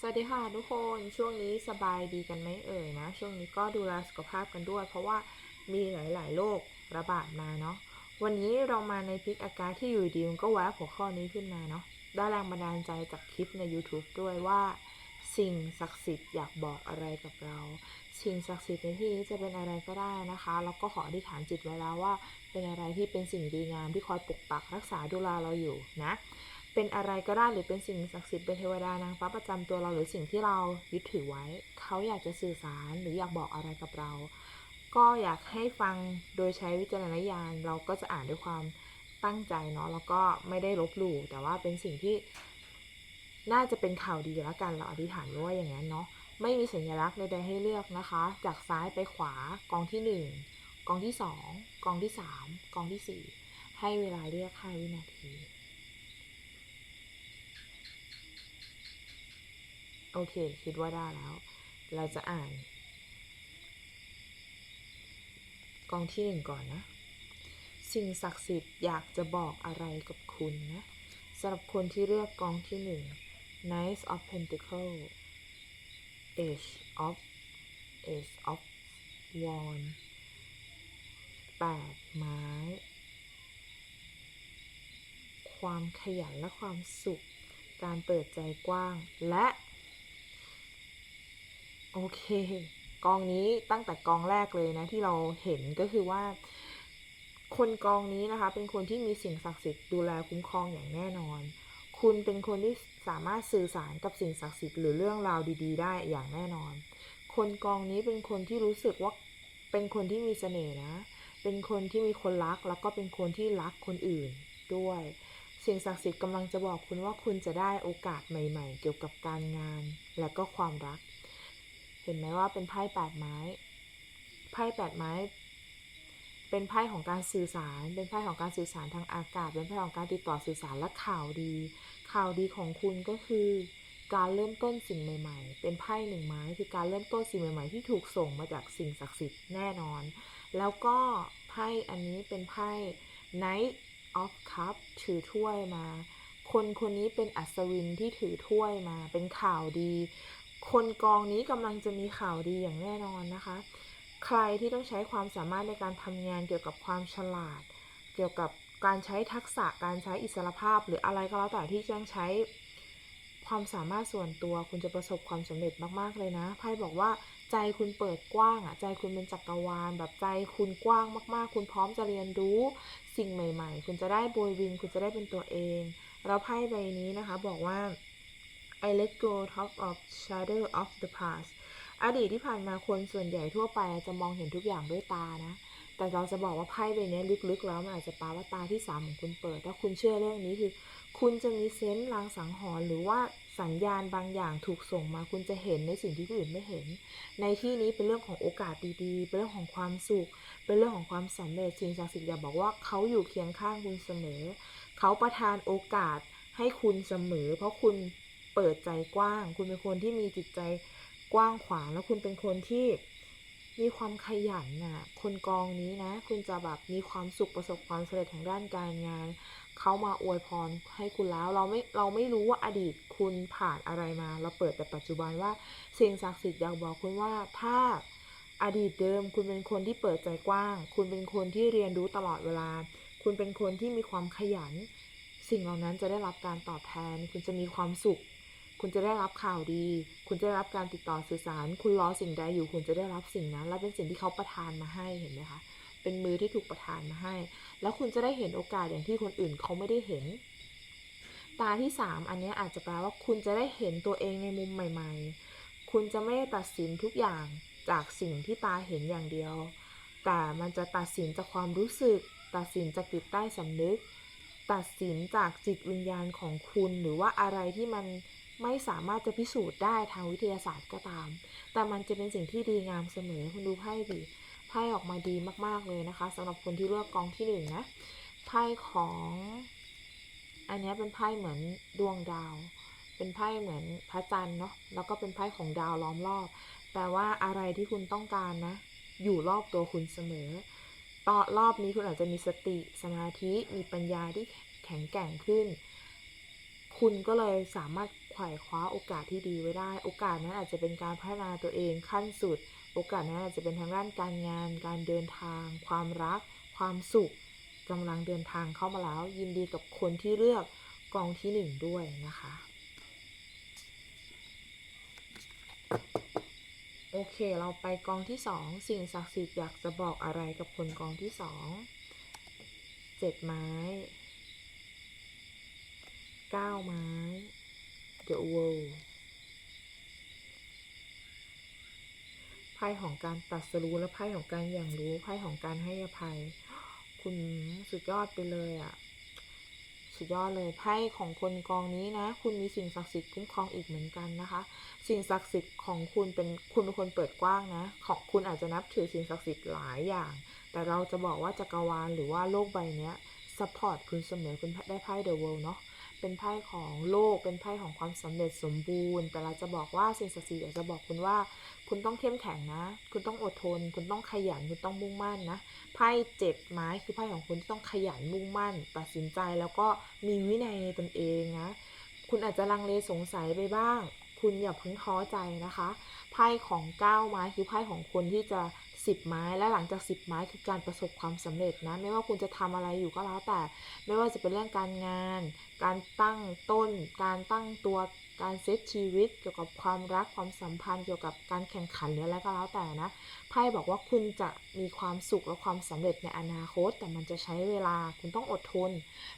สวัสดีค่ะทุกคนช่วงนี้สบายดีกันไหมเอ่ยนะ ช่วงนี้ก็ดูแลสุขภาพกันด้วย เพราะว่ามีหลาย ๆ โรคระบาดมาเนาะวันนี้เรามาในพลิกอาการที่อยู่ดีมันก็แวบหัวข้อนี้ขึ้นมาเนาะได้แรงบันดาลใจจากคลิปใน YouTube ด้วยว่า สิ่งศักดิ์สิทธิ์อยากบอกอะไรกับเรา สิ่งศักดิ์สิทธิ์ในที่นี้จะเป็นอะไรก็ได้นะคะ แล้วก็ขออธิษฐานจิตไว้แล้วว่า เป็นอะไรที่เป็นสิ่งดีงามที่คอยปกปักรักษาดูแลเราอยู่นะ เป็นอะไรก็ได้หรือเป็นสิ่งศักดิ์สิทธิ์เป็นเทวดานางฟ้าประจำตัวเราหรือสิ่งที่เรายึดถือไว้ เขาอยากจะสื่อสารหรืออยากบอกอะไรกับเรา ก็อยากให้ฟังโดยใช้วิจารณญาณ เราก็จะอ่านด้วยความตั้งใจเนาะแล้วก็ไม่ได้ลบหลู่แต่ว่าเป็นสิ่งที่ น่าจะเป็นข่าวดีแล้วกันเราอธิษฐานว้ว่าอย่างนั้นเนาะไม่มีสัญลักษณ์ใดๆให้เลือกนะคะ จากซ้ายไปขวากองที่หนึ่งกองที่สองกองที่สามกองที่สี่ให้เวลาเลือก5วินาที โอเค คิดว่าได้แล้ว เราจะอ่าน กองที่หนึ่งก่อนนะ สิ่งศักดิ์สิทธิ์อยากจะบอกอะไรกับคุณนะสำหรับคนที่เลือกกองที่หนึ่ง Knight of Pentacle Ace of Ace of Wand แปดไม้ ความขยันและความสุข การเปิดใจกว้างและ โอเค กองนี้ตั้งแต่กองแรกเลยนะที่เราเห็นก็คือว่า คนกองนี้นะคะ เป็นคนที่มีสิ่งศักดิ์สิทธิ์ดูแลคุ้มครองอย่างแน่นอน คุณเป็นคนที่สามารถสื่อสารกับสิ่งศักดิ์สิทธิ์หรือเรื่องราวดี ๆ ได้อย่างแน่นอน คนกองนี้เป็นคนที่รู้สึกว่าเป็นคนที่มีเสน่ห์นะ เป็นคนที่มีคนรักแล้วก็เป็นคนที่รักคนอื่นด้วย สิ่งศักดิ์สิทธิ์กำลังจะบอกคุณว่าคุณจะได้โอกาสใหม่ ๆ เกี่ยวกับการงาน และก็ความรัก เห็นไหมว่าเป็นไพ่แปดไม้ ไพ่แปดไม้ เป็นไพ่ของการสื่อสาร เป็นไพ่ของการสื่อสารทางอากาศ เป็นไพ่ของการติดต่อสื่อสารและข่าวดี ข่าวดีของคุณก็คือ การเริ่มต้นสิ่งใหม่ ๆ เป็นไพ่หนึ่งไม้คือการเริ่มต้นสิ่งใหม่ ๆ ที่ถูกส่งมาจากสิ่งศักดิ์สิทธิ์แน่นอน แล้วก็ไพ่อันนี้เป็นไพ่ Knight of Cup ถือถ้วยมา คนคนนี้เป็นอัศวินที่ถือถ้วยมา เป็นข่าวดี คนกองนี้กำลังจะมีข่าวดีอย่างแน่นอนนะคะ ใครที่ต้องใช้ความสามารถในการทำงานเกี่ยวกับความฉลาด เกี่ยวกับการใช้ทักษะการใช้อิสรภาพ หรืออะไรก็แล้วแต่ที่ต้งใช้ความสามารถส่วนตัวคุณจะประสบความสำเร็จมากๆเลยนะไพ่บอกว่าใจคุณเปิดกว้างอะใจคุณเป็นจักรวาลแบบใจคุณกว้างมากๆ คุณพร้อมจะเรียนรู้สิ่งใหม่ ๆ คุณจะได้โบยบินคุณจะได้เป็นตัวเอง แล้วไพ่ใบนี้นะคะบอกว่า I let go top of shadow of the past อดีตที่ผ่านมาคนส่วนใหญ่ทั่วไปจะมองเห็นทุกอย่างด้วยตานะ แต่เราจะบอกว่าไพ่ใบนี้ลึกๆ แล้วมันอาจจะแปลว่าตาที่สามของคุณเปิด ถ้าคุณเชื่อเรื่องนี้คือ คุณจะมีเซนส์ลางสังหรณ์หรือว่าสัญญาณบางอย่างถูกส่งมาคุณจะเห็นในสิ่งที่ผู้อื่นไม่เห็น ในที่นี้เป็นเรื่องของโอกาสดีๆ เป็นเรื่องของความสุข เป็นเรื่องของความสำเร็จสิ่งศักดิ์สิทธิ์อยาบอกว่าเขาอยู่เคียงข้างคุณเสมอ เขาประทานโอกาสให้คุณเสมอ เพราะคุณ เปิดใจกว้าง คุณเป็นคนที่มีจิตใจกว้างขวางแล้วคุณเป็นคนที่มีความขยันน่ะ คนกองนี้นะ คุณจะแบบมีความสุขประสบความสำเร็จทางด้านการงาน เขามาอวยพรให้คุณแล้ว เราไม่เราไม่รู้ว่าอดีตคุณผ่านอะไรมา เราเปิดแต่ปัจจุบันว่าสิ่งศักดิ์สิทธิ์อยากบอกคุณว่าถ้าอดีตเดิม คุณเป็นคนที่เปิดใจกว้าง คุณเป็นคนที่เรียนรู้ตลอดเวลา คุณเป็นคนที่มีความขยัน สิ่งเหล่านั้นจะได้รับการตอบแทน คุณจะมีความสุข คุณจะได้รับข่าวดี คุณจะได้รับการติดต่อสื่อสาร คุณรอสิ่งใดอยู่ คุณจะได้รับสิ่งนั้น และเป็นสิ่งที่เขาประทานมาให้ เห็นไหมคะ เป็นมือที่ถูกประทานมาให้ แล้วคุณจะได้เห็นโอกาสอย่างที่คนอื่นเขาไม่ได้เห็น ตาที่สามอันนี้อาจจะแปลว่าคุณจะได้เห็นตัวเองในมุมใหม่ ๆ คุณจะไม่ได้ตัดสินทุกอย่างจากสิ่งที่ตาเห็นอย่างเดียว แต่มันจะตัดสินจากความรู้สึก ตัดสินจากจิตใต้สำนึก ตัดสินจากจิตวิญญาณของคุณ หรือว่าอะไรที่มัน ไม่สามารถจะพิสูจน์ได้ทางวิทยาศาสตร์ก็ตาม แต่มันจะเป็นสิ่งที่ดีงามเสมอคุณดูไพ่ดิไพ่ออกมาดีมากๆเลยนะคะสำหรับคนที่เลือกกองที่หนึ่งนะไพ่ของอันนี้เป็นไพ่เหมือนดวงดาว เป็นไพ่เหมือนพระจันทร์เนาะแล้วก็เป็นไพ่ของดาวล้อมรอบ แปลว่าอะไรที่คุณต้องการนะ อยู่รอบตัวคุณเสมอตอนรอบนี้คุณอาจจะมีสติสมาธิมีปัญญาที่แข็งแกร่งขึ้น คุณก็เลยสามารถ ขวายคว้าโอกาสที่ดีไว้ได้ โอกาสนั้นอาจจะเป็นการพัฒนาตัวเองขั้นสุด โอกาสนั้นอาจจะเป็นทางด้านการงาน การเดินทาง ความรัก ความสุขกำลังเดินทางเข้ามาแล้ว ยินดีกับคนที่เลือกกองที่หนึ่งด้วยนะคะ โอเค เราไปกองที่สองสิ่งศักดิ์สิทธิ์อยากจะบอกอะไรกับคนกองที่สองเจ็ดไม้เก้าไม้ The World ไพ่ของการตัดสรู้และไพ่ของการอย่างรู้ไพ่ของการให้อภัย คุณสุดยอดไปเลยอะ่ะ สุดยอดเลยไพ่ของคนกองนี้นะ คุณมีสิ่งศักดิ์สิทธิ์คุ้มครองอีกเหมือนกันนะคะ สิ่งศักดิ์สิทธิ์ของคุณเป็นคุณเป็นคนเปิดกว้างนะ ของคุณอาจจะนับถือสิ่งศักดิ์สิทธิ์หลายอย่าง แต่เราจะบอกว่าจักรวาลหรือว่าโลกใบเนี้ยซัพพอร์ตคุณเสมอคุณได้ไพ่เดอะเวิลด์เนาะ เป็นไพ่ของโลก เป็นไพ่ของความสำเร็จสมบูรณ์ แต่เราจะบอกว่าสิ่งศักดิ์สิทธิ์อยากจะบอกคุณว่า คุณต้องเข้มแข็งนะ คุณต้องอดทน คุณต้องขยัน คุณต้องมุ่งมั่นนะ ไพ่เจ็ดไม้คือไพ่ของคุณที่ต้องขยันมุ่งมั่น ตัดสินใจแล้วก็มีวินัยในตนเองนะ คุณอาจจะลังเลสงสัยไปบ้าง คุณอย่าเพิ่งท้อใจนะคะ ไพ่ของเก้าไม้คือไพ่ของคนที่จะ สิบไม้และหลังจากสิบไม้คือการประสบความสำเร็จนะ ไม่ว่าคุณจะทำอะไรอยู่ก็แล้วแต่ ไม่ว่าจะเป็นเรื่องการงาน การตั้งต้น การตั้งตัวการเซตชีวิตเกี่ยวกับความรักความสัมพันธ์เกี่ยวกับการแข่งขันหรืออะไรก็แล้วแต่นะไพ่บอกว่าคุณจะมีความสุขและความสำเร็จในอนาคต แต่มันจะใช้เวลาคุณต้องอดทน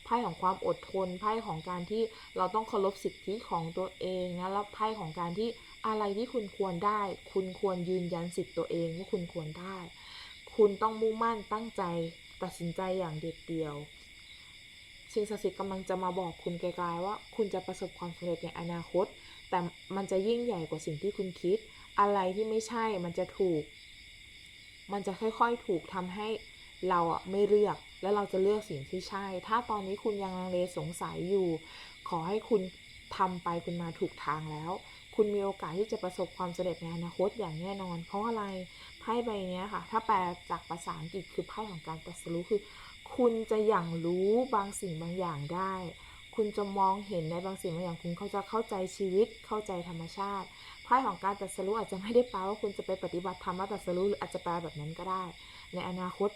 ไพ่ของความอดทนไพ่ของการที่เราต้องเคารพสิทธิของตัวเองนะแล้วไพ่ของการที่ อะไรที่คุณควรได้ คุณควรยืนยันสิทธิตัวเองว่าคุณควรได้ คุณต้องมุ่งมั่นตั้งใจตัดสินใจอย่างเด็ดเดี่ยวสิ่งศักดิ์สิทธิ์กำลังจะมาบอกคุณไกลๆว่า คุณจะประสบความสำเร็จในอนาคต แต่มันจะยิ่งใหญ่กว่าสิ่งที่คุณคิด อะไรที่ไม่ใช่มันจะถูก มันจะค่อยๆถูกทำให้เราอะไม่เลือกแล้วเราจะเลือกสิ่งที่ใช่ ถ้าตอนนี้คุณยังลังเลสงสัยอยู่ ขอให้คุณทำไปคุณมาถูกทางแล้ว คุณมีโอกาสที่จะประสบความสำเร็จในอนาคตอย่างแน่นอน เพราะอะไรไพ่ใบเนี้ยค่ะ ถ้าแปลจากภาษาอังกฤษคือไพ่ของการตรัสรู้คือ คุณจะอย่างรู้บางสิ่งบางอย่างได้ คุณจะมองเห็นในบางสิ่งบางอย่างคุณเขาจะเข้าใจชีวิตเข้าใจธรรมชาติไพ่ของการตรัสรู้อาจจะไม่ได้แปลว่าคุณจะไปปฏิบัติธรรมตรัสรู้หรืออาจจะแปลแบบนั้นก็ได้ ในอนาคต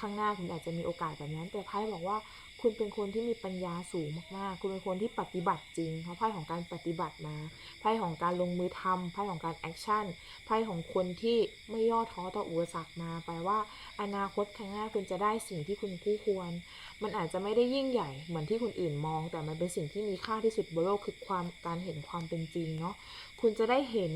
ข้างหน้าคุณอาจจะมีโอกาสแบบนั้น แต่ไพ่บอกว่า คุณเป็นคนที่มีปัญญาสูงมากๆ คุณเป็นคนที่ปฏิบัติจริงเพราะไพ่ของการปฏิบัติมาไพ่ของการลงมือทำไพ่ของการแอคชั่นไพ่ของคนที่ไม่ย่อท้อต่ออุปสรรคมาแปลว่า อนาคตข้างหน้าคุณจะได้สิ่งที่คุณคู่ควร มันอาจจะไม่ได้ยิ่งใหญ่เหมือนที่คนอื่นมอง แต่มันเป็นสิ่งที่มีค่าที่สุดบนโลกคือความการเห็นความเป็นจริงเนาะคุณจะได้เห็น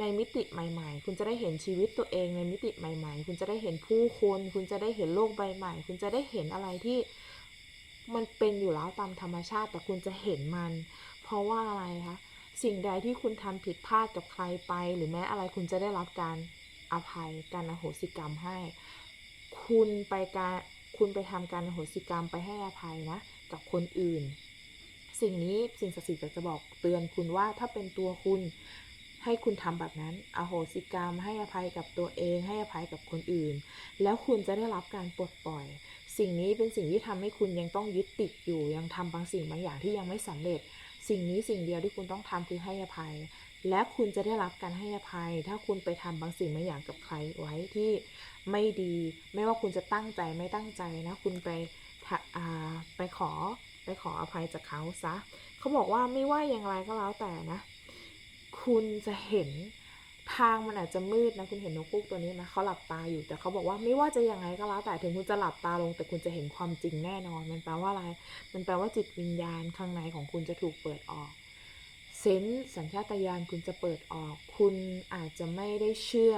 ในมิติใหม่ ๆ คุณจะได้เห็นชีวิตตัวเองในมิติใหม่ ๆ คุณจะได้เห็นผู้คน คุณจะได้เห็นโลกใบใหม่ คุณจะได้เห็นอะไรที่ มันเป็นอยู่แล้วตามธรรมชาติแต่คุณจะเห็นมัน เพราะว่าอะไรคะสิ่งใดที่คุณทำผิดพลาดกับใครไป หรือแม้อะไรคุณจะได้รับการอภัยการอโหสิกรรมให้ คุณไปการคุณไปทำการอโหสิกรรมไปให้อภัยนะกับคนอื่น สิ่งนี้สิ่งศักดิ์สิทธิ์อยากจะบอกเตือนคุณว่าถ้าเป็นตัวคุณให้คุณทำแบบนั้น อโหสิกรรม ให้อภัยกับตัวเอง ให้อภัยกับคนอื่น แล้วคุณจะได้รับการปลดปล่อย สิ่งนี้เป็นสิ่งที่ทำให้คุณยังต้องยึดติดอยู่ ยังทำบางสิ่งบางอย่างที่ยังไม่สำเร็จ สิ่งนี้สิ่งเดียวที่คุณต้องทำคือให้อภัย และคุณจะได้รับการให้อภัย ถ้าคุณไปทำบางสิ่งบางอย่างกับใครไว้ที่ไม่ดี ไม่ว่าคุณจะตั้งใจไม่ตั้งใจนะ คุณไปไปขอไปขออภัยจากเขาซะ เขาบอกว่าไม่ว่าอย่างไรก็แล้วแต่นะ คุณจะเห็น ทางมันอาจจะมืดนะคุณเห็นนกคูกตัวนี้นะเขาหลับตาอยู่แต่เขาบอกว่าไม่ว่าจะยังไงก็แล้วแต่ถึงคุณจะหลับตาลง แต่คุณจะเห็นความจริงแน่นอน มันแปลว่าอะไร มันแปลว่าจิตวิญญาณข้างในของคุณจะถูกเปิดออกเซนส์สัญชาตญาณคุณจะเปิดออก คุณอาจจะไม่ได้เชื่อ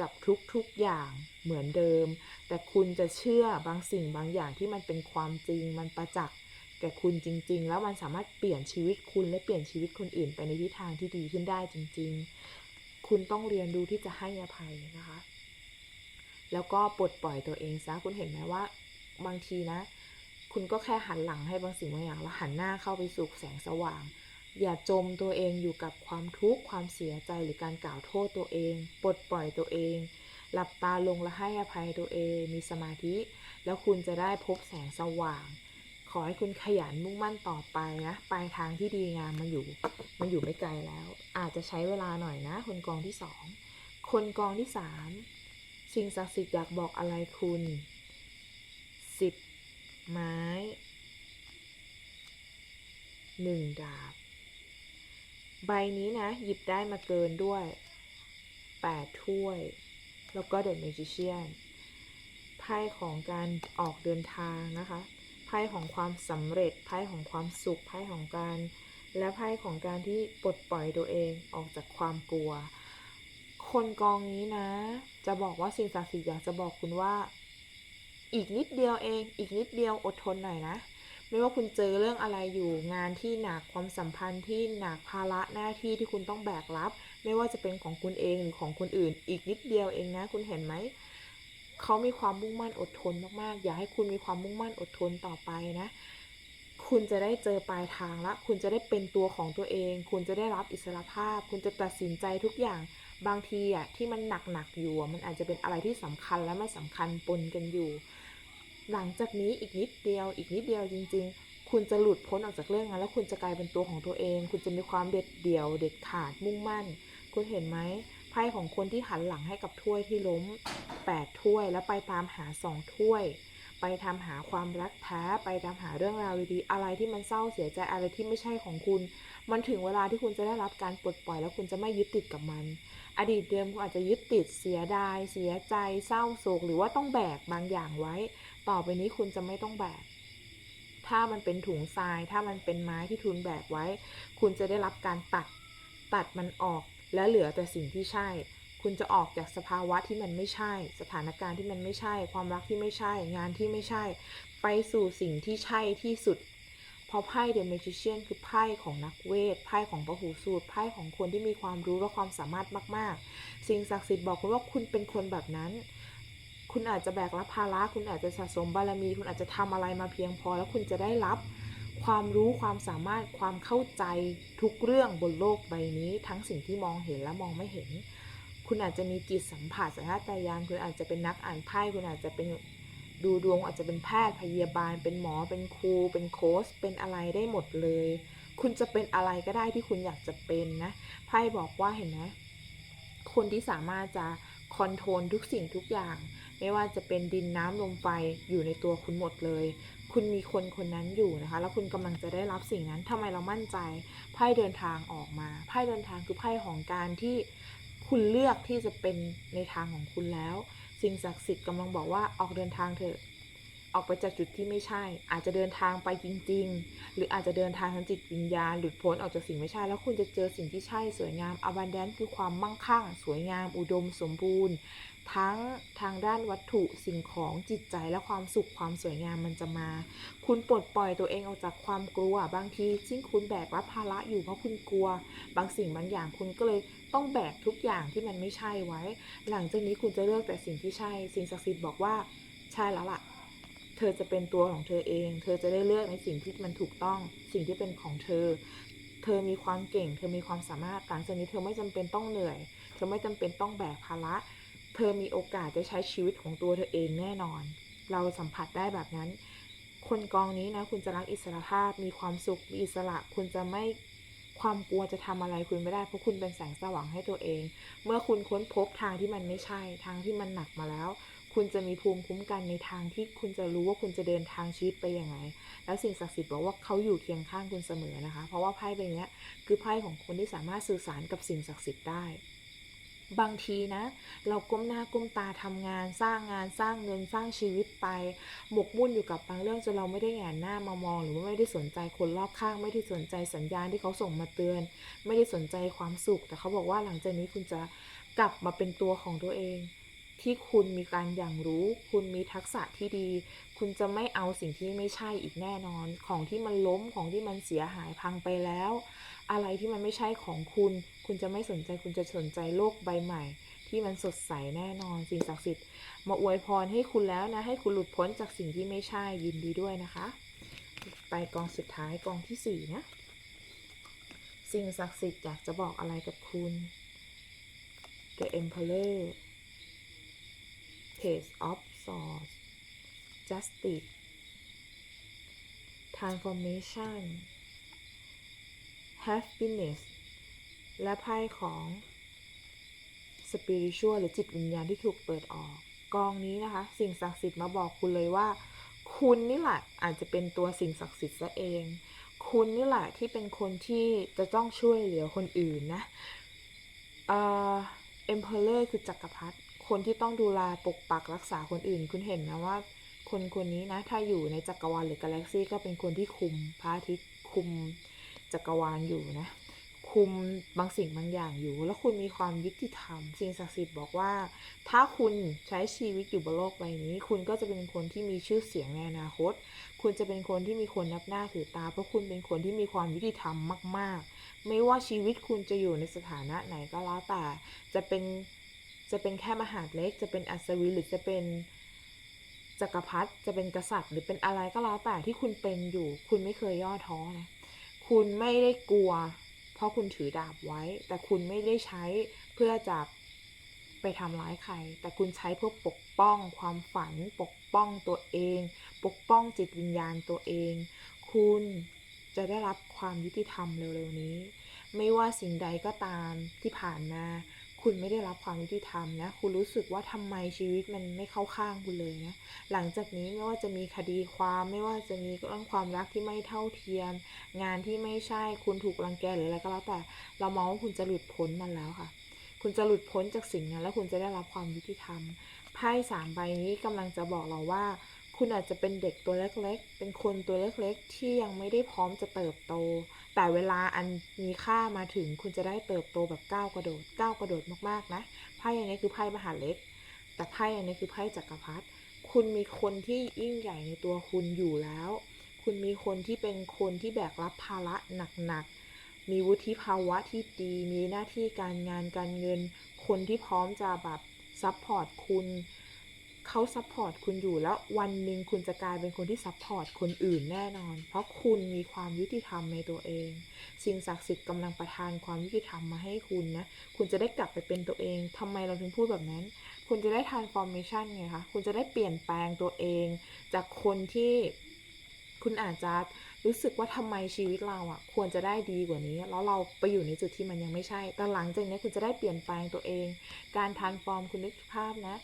กับทุกๆอย่างเหมือนเดิม แต่คุณจะเชื่อบางสิ่งบางอย่างที่มันเป็นความจริงมันประจักษ์แก่คุณจริง ๆ แล้วมันสามารถเปลี่ยนชีวิตคุณและเปลี่ยนชีวิตคนอื่นไปในทิศทางที่ดีขึ้นได้จริง ๆ คุณต้องเรียนรู้ที่จะให้อภัยนะคะ แล้วก็ปลดปล่อยตัวเองซะคุณเห็นไหมว่า บางทีนะ คุณก็แค่หันหลังให้บางสิ่งบางอย่างแล้วหันหน้าเข้าไปสู่แสงสว่าง อย่าจมตัวเองอยู่กับความทุกข์ความเสียใจหรือการกล่าวโทษตัวเอง ปลดปล่อยตัวเอง หลับตาลงและให้อภัยตัวเอง มีสมาธิ แล้วคุณจะได้พบแสงสว่าง ขอให้คุณขยันมุ่งมั่นต่อไปนะปลายทางที่ดีงามมันอยู่ มันอยู่ไม่ไกลแล้ว อาจจะใช้เวลาหน่อยนะ คนกองที่สองคนกองที่สามสิ่งศักดิ์สิทธิ์อยากบอกอะไรคุณสิบไม้หนึ่งดาบ ใบนี้นะ หยิบได้มาเกินด้วยแปดถ้วย แล้วก็เดอะเมจิเชียนไพ่ของการออกเดินทางนะคะ พ่ของความสำเร็จไพ่ของความสุขไพ่ของการ และไพ่ของการที่ปลดปล่อยตัวเองออกจากความกลัว คนกองนี้นะ จะบอกว่าสิ่งศักดิ์สิทธิ์อยากจะบอกคุณว่า อีกนิดเดียวเอง อีกนิดเดียวอดทนหน่อยนะไม่ว่าคุณเจอเรื่องอะไรอยู่งานที่หนักความสัมพันธ์ที่หนักภาระหน้าที่ที่คุณต้องแบกรับ ไม่ว่าจะเป็นของคุณเองหรือของคนอื่น อีกนิดเดียวเองนะ คุณเห็นไหม เขามีความมุ่งมั่นอดทนมากๆ อยากให้คุณมีความมุ่งมั่นอดทนต่อไปนะ คุณจะได้เจอปลายทางละ คุณจะได้เป็นตัวของตัวเอง คุณจะได้รับอิสรภาพ คุณจะตัดสินใจทุกอย่าง บางทีอะที่มันหนักๆอยู่มันอาจจะเป็นอะไรที่สำคัญและไม่สำคัญปนกันอยู่ หลังจากนี้อีกนิดเดียว อีกนิดเดียวจริง ๆ คุณจะหลุดพ้นออกจากเรื่องนั้นแล้วคุณจะกลายเป็นตัวของตัวเอง คุณจะมีความเด็ดเดี่ยว เด็ดขาดมุ่งมั่น คุณเห็นไหม พ่ของคนที่หันหลังให้กับถ้วยที่ล้มแปดถ้วย แล้วไปตามหาสองถ้วย ไปทำหาความรักแท้ ไปตามหาเรื่องราวดีๆ อะไรที่มันเศร้าเสียใจอะไรที่ไม่ใช่ของคุณ มันถึงเวลาที่คุณจะได้รับการปลดปล่อย แล้วคุณจะไม่ยึดติดกับมัน อดีตเดิมคุณอาจจะยึดติดเสียดาย เสียใจ เศร้าโศก หรือว่าต้องแบกบางอย่างไว้ ต่อไปนี้คุณจะไม่ต้องแบกถ้ามันเป็นถุงทราย ถ้ามันเป็นไม้ที่ทุนแบกไว้ คุณจะได้รับการตัด ตัดมันออก และเหลือแต่สิ่งที่ใช่ คุณจะออกจากสภาวะที่มันไม่ใช่ สถานการณ์ที่มันไม่ใช่ ความรักที่ไม่ใช่ งานที่ไม่ใช่ ไปสู่สิ่งที่ใช่ที่สุด เพราะไพ่เดอะเมจิเชียนคือไพ่ของนักเวท ไพ่ของพหูสูตร ไพ่ของคนที่มีความรู้และความสามารถมาก ๆ สิ่งศักดิ์สิทธิ์บอกคุณว่าคุณเป็นคนแบบนั้นคุณอาจจะแบกรับภาระ คุณอาจจะสะสมบารมี คุณอาจจะทำอะไรมาเพียงพอ แล้วคุณจะได้รับ ความรู้ความสามารถความเข้าใจทุกเรื่องบนโลกใบนี้ ทั้งสิ่งที่มองเห็นและมองไม่เห็น คุณอาจจะมีจิตสัมผัสสัญชาตญาณคุณอาจจะเป็นนักอ่านไพ่คุณอาจจะเป็นดูดวงอาจจะเป็นแพทย์พยาบาล เป็นหมอเป็นครู เป็นโค้ชเป็นอะไรได้หมดเลย คุณจะเป็นอะไรก็ได้ที่คุณอยากจะเป็นนะไพ่บอกว่าเห็นไหมคนที่สามารถจะคอนโทรลทุกสิ่งทุกอย่าง ไม่ว่าจะเป็นดินน้ำลมไฟอยู่ในตัวคุณหมดเลย คุณมีคนคนนั้นอยู่นะคะ แล้วคุณกำลังจะได้รับสิ่งนั้นทำไมเรามั่นใจไพ่เดินทางออกมาไพ่เดินทางคือไพ่ของการที่คุณเลือกที่จะเป็นในทางของคุณแล้ว สิ่งศักดิ์สิทธิ์กำลังบอกว่าออกเดินทางเถอะออกไปจากจุดที่ไม่ใช่ อาจจะเดินทางไปจริง ๆ หรืออาจจะเดินทางทางจิตวิญญาณหลุดพ้นออกจากสิ่งไม่ใช่ แล้วคุณจะเจอสิ่งที่ใช่สวยงามอ b ันแดนคือความมั่งคั่ง สวยงาม อุดมสมบูรณ์ ทั้งทางด้านวัตถุสิ่งของจิตใจและความสุขความสวยงามมันจะมา คุณปลดปล่อยตัวเองออกจากความกลัว บางทีซึ่งคุณแบกรับภาระอยู่เพราะคุณกลัว บางสิ่งบางอย่างคุณก็เลยต้องแบกทุกอย่างที่มันไม่ใช่ไว้ หลังจากนี้คุณจะเลือกแต่สิ่งที่ใช่ สิ่งศักดิ์สิทธิ์บอกว่าใช่แล้วล่ะ เธอจะเป็นตัวของเธอเอง เธอจะได้เลือกในสิ่งที่มันถูกต้อง สิ่งที่เป็นของเธอ เธอมีความเก่ง เธอมีความสามารถหลังจากนี้เธอไม่จำเป็นต้องเหนื่อย เธอไม่จำเป็นต้องแบกภาระ เธอมีโอกาสจะใช้ชีวิตของตัวเธอเองแน่นอน เราสัมผัสได้แบบนั้น คนกองนี้นะ คุณจะรักอิสระภาพ มีความสุข มีอิสระ คุณจะไม่ความกลัวจะทำอะไรคุณไม่ได้ เพราะคุณเป็นแสงสว่างให้ตัวเอง เมื่อคุณค้นพบทางที่มันไม่ใช่ ทางที่มันหนักมาแล้ว คุณจะมีภูมิคุ้มกันในทางที่คุณจะรู้ว่าคุณจะเดินทางชีวิตไปยังไง แล้วสิ่งศักดิ์สิทธิ์บอกว่าเขาอยู่เคียงข้างคุณเสมอนะคะ เพราะว่าไพ่ใบนี้คือไพ่ของคนที่สามารถสื่อสารกับสิ่งศักดิ์สิทธิ์ได้ บางทีนะ เราก้มหน้าก้มตาทำงานสร้างงานสร้างเงินสร้างชีวิตไปหมกมุ่นอยู่กับบางเรื่องจนเราไม่ได้แหงนหน้ามามอง หรือว่าไม่ได้สนใจคนรอบข้าง ไม่ได้สนใจสัญญาณที่เขาส่งมาเตือน ไม่ได้สนใจความสุข แต่เขาบอกว่าหลังจากนี้คุณจะกลับมาเป็นตัวของตัวเอง ที่คุณมีการอย่างรู้ คุณมีทักษะที่ดี คุณจะไม่เอาสิ่งที่ไม่ใช่อีกแน่นอน ของที่มันล้มของที่มันเสียหายพังไปแล้ว อะไรที่มันไม่ใช่ของคุณ คุณจะไม่สนใจคุณจะสนใจโลกใบใหม่ ที่มันสดใสแน่นอนสิ่งศักดิ์สิทธิ์มาอวยพรให้คุณแล้วนะ ให้คุณหลุดพ้นจากสิ่งที่ไม่ใช่ยินดีด้วยนะคะ ไปกองสุดท้ายกองที่สี่นะ สิ่งศักดิ์สิทธิ์อยากจะบอกอะไรกับคุณ The Emperor Page of Swords Justice transformation happiness และไพ่ของ spiritual หรือจิตวิญญาณที่ถูกเปิดออก กองนี้นะคะ สิ่งศักดิ์สิทธิ์มาบอกคุณเลยว่า คุณนี่แหละอาจจะเป็นตัวสิ่งศักดิ์สิทธิ์ซะเอง คุณนี่แหละที่เป็นคนที่จะต้องช่วยเหลือคนอื่นนะเอ่อ emperor คือจักรพรรดิคนที่ต้องดูแลปกปักรักษาคนอื่น คุณเห็นนะว่า คนคนนี้นะ ถ้าอยู่ในจักรวาลหรือกาแล็กซี่ก็เป็นคนที่คุมพระอาทิตย์คุม จักรวาลอยู่นะคุมบางสิ่งบางอย่างอยู่ แล้วคุณมีความยุติธรรม สิ่งศักดิ์สิทธิ์บอกว่า ถ้าคุณใช้ชีวิตอยู่บนโลกใบนี้ คุณก็จะเป็นคนที่มีชื่อเสียงในอนาคต คุณจะเป็นคนที่มีคนนับหน้าถือตา เพราะคุณเป็นคนที่มีความยุติธรรมมาก ๆ ไม่ว่าชีวิตคุณจะอยู่ในสถานะไหนก็แล้วแต่ จะเป็นจะเป็นแค่มหาดเล็ก จะเป็นอัศวินหรือจะเป็นจักรพรรดิจะเป็นกษัตริย์ หรือเป็นอะไรก็แล้วแต่ที่คุณเป็นอยู่ คุณไม่เคยย่อท้อนะ คุณไม่ได้กลัว เพราะคุณถือดาบไว้ แต่คุณไม่ได้ใช้เพื่อจะไปทำร้ายใคร แต่คุณใช้เพื่อปกป้องความฝัน ปกป้องตัวเอง ปกป้องจิตวิญญาณตัวเอง คุณจะได้รับความยุติธรรมเร็วๆนี้ ไม่ว่าสิ่งใดก็ตามที่ผ่านมา คุณไม่ได้รับความยุติธรรมนะ คุณรู้สึกว่าทำไมชีวิตมันไม่เข้าข้างคุณเลยนะ หลังจากนี้ไม่ว่าจะมีคดีความไม่ว่าจะมีเรื่องความรักที่ไม่เท่าเทียม งานที่ไม่ใช่คุณถูกรังแกหรืออะไรก็แล้วแต่ เรามองว่าคุณจะหลุดพ้นมันแล้วค่ะ คุณจะหลุดพ้นจากสิ่งนั้น แล้วคุณจะได้รับความยุติธรรมไพ่สามใบนี้กำลังจะบอกเราว่า คุณอาจจะเป็นเด็กตัวเล็กๆ เป็นคนตัวเล็กๆ ที่ยังไม่ได้พร้อมจะเติบโต แต่เวลาอันมีค่ามาถึงคุณจะได้เติบโตแบบก้าวกระโดดก้าวกระโดดมากๆนะไพ่อันนี้คือไพ่มหาเล็ก แต่ไพ่อันนี้คือไพ่จักรพรรดิคุณมีคนที่ยิ่งใหญ่ในตัวคุณอยู่แล้ว คุณมีคนที่เป็นคนที่แบกรับภาระหนักๆ มีวุฒิภาวะที่ดี มีหน้าที่การงานการเงิน คนที่พร้อมจะแบบซัพพอร์ตคุณ เขาซัพพอร์ตคุณอยู่แล้ววันหนึ่งคุณจะกลายเป็นคนที่ซัพพอร์ตคนอื่นแน่นอน เพราะคุณมีความยุติธรรมในตัวเอง สิ่งศักดิ์สิทธิ์กำลังประทานความยุติธรรมมาให้คุณนะ คุณจะได้กลับไปเป็นตัวเอง ทำไมเราถึงพูดแบบนั้น คุณจะได้ transformation ไงคะ คุณจะได้เปลี่ยนแปลงตัวเอง จากคนที่คุณอาจจะรู้สึกว่าทำไมชีวิตเราอะ ควรจะได้ดีกว่านี้ แล้วเราไปอยู่ในจุดที่มันยังไม่ใช่ แต่หลังจากนี้คุณจะได้เปลี่ยนแปลงตัวเอง การ transform คุณนึกภาพนะ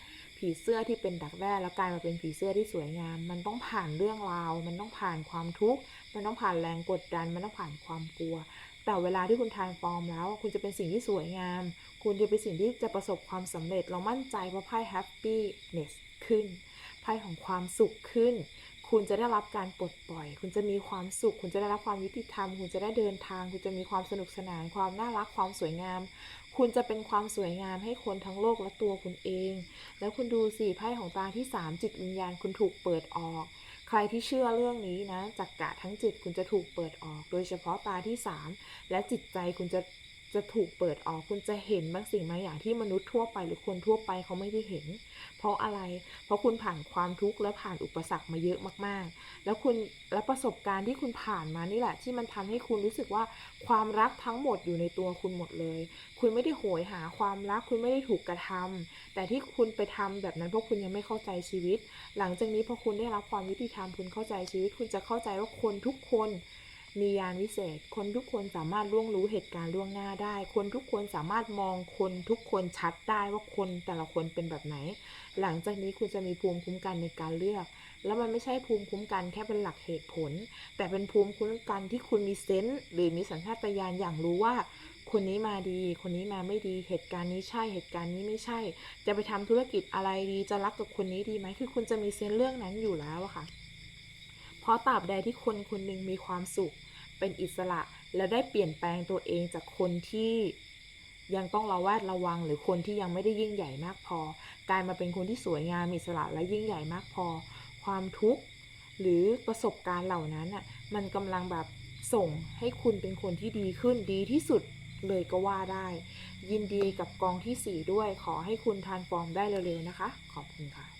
ผีเสื้อที่เป็นดักแด้แล้วกลายมาเป็นผีเสื้อที่สวยงาม มันต้องผ่านเรื่องราว มันต้องผ่านความทุกข์ มันต้องผ่านแรงกดดัน มันต้องผ่านความกลัว แต่เวลาที่คุณทานฟอร์มแล้ว คุณจะเป็นสิ่งที่สวยงาม คุณจะเป็นสิ่งที่จะประสบความสำเร็จ เรามั่นใจเพราะไพ่แฮปปี้เนสขึ้น ไพ่ของความสุขขึ้น คุณจะได้รับการปลดปล่อย คุณจะมีความสุข คุณจะได้รับความยุติธรรม คุณจะได้เดินทาง คุณจะมีความสนุกสนาน ความน่ารัก ความสวยงาม คุณจะเป็นความสวยงามให้คนทั้งโลกและตัวคุณเอง แล้วคุณดูสิไพ่ของตาที่ 3 จิตวิญญาณคุณถูกเปิดออก ใครที่เชื่อเรื่องนี้นะจักกะทั้งจิตคุณจะถูกเปิดออก โดยเฉพาะตาที่ 3 และจิตใจคุณจะ จะถูกเปิดออกคุณจะเห็นบางสิ่งบางอย่างที่มนุษย์ทั่วไปหรือคนทั่วไปเขาไม่ได้เห็น เพราะอะไร เพราะคุณผ่านความทุกข์และผ่านอุปสรรคมาเยอะมากๆ แล้วคุณและประสบการณ์ที่คุณผ่านมานี่แหละ ที่มันทำให้คุณรู้สึกว่าความรักทั้งหมดอยู่ในตัวคุณหมดเลย คุณไม่ได้โหยหาความรักคุณไม่ได้ถูกกระทำแต่ที่คุณไปทำแบบนั้นเพราะคุณยังไม่เข้าใจชีวิต หลังจากนี้พอคุณได้รับความยุติธรรมคุณเข้าใจชีวิต คุณจะเข้าใจว่าคนทุกคน มียานวิเศษ คนทุกคนสามารถล่วงรู้เหตุการณ์ล่วงหน้าได้ คนทุกคนสามารถมองคนทุกคนชัดได้ว่าคนแต่ละคนเป็นแบบไหน หลังจากนี้คุณจะมีภูมิคุ้มกันในการเลือก แล้วมันไม่ใช่ภูมิคุ้มกันแค่เป็นหลักเหตุผล แต่เป็นภูมิคุ้มกันที่คุณมีเซนส์หรือมีสัญชาตญาณอย่างรู้ว่าคนนี้มาดี คนนี้มาไม่ดี เหตุการณ์นี้ใช่ เหตุการณ์นี้ไม่ใช่ จะไปทำธุรกิจอะไรดี จะรักกับคนนี้ดีไหม คือคุณจะมีเซนส์เรื่องนั้นอยู่แล้วอะค่ะ เพราะตราบใดที่คนคนหนึ่งมีความสุข เป็นอิสระ และได้เปลี่ยนแปลงตัวเองจากคนที่ยังต้องระแวดระวังหรือคนที่ยังไม่ได้ยิ่งใหญ่มากพอ กลายมาเป็นคนที่สวยงามมีอิสระและยิ่งใหญ่มากพอ ความทุกข์หรือประสบการณ์เหล่านั้นอะมันกำลังแบบส่งให้คุณเป็นคนที่ดีขึ้นดีที่สุดเลยก็ว่าได้ ยินดีกับกองที่ 4 ด้วยขอให้คุณทานฟอร์มได้เร็วๆนะคะ ขอบคุณค่ะ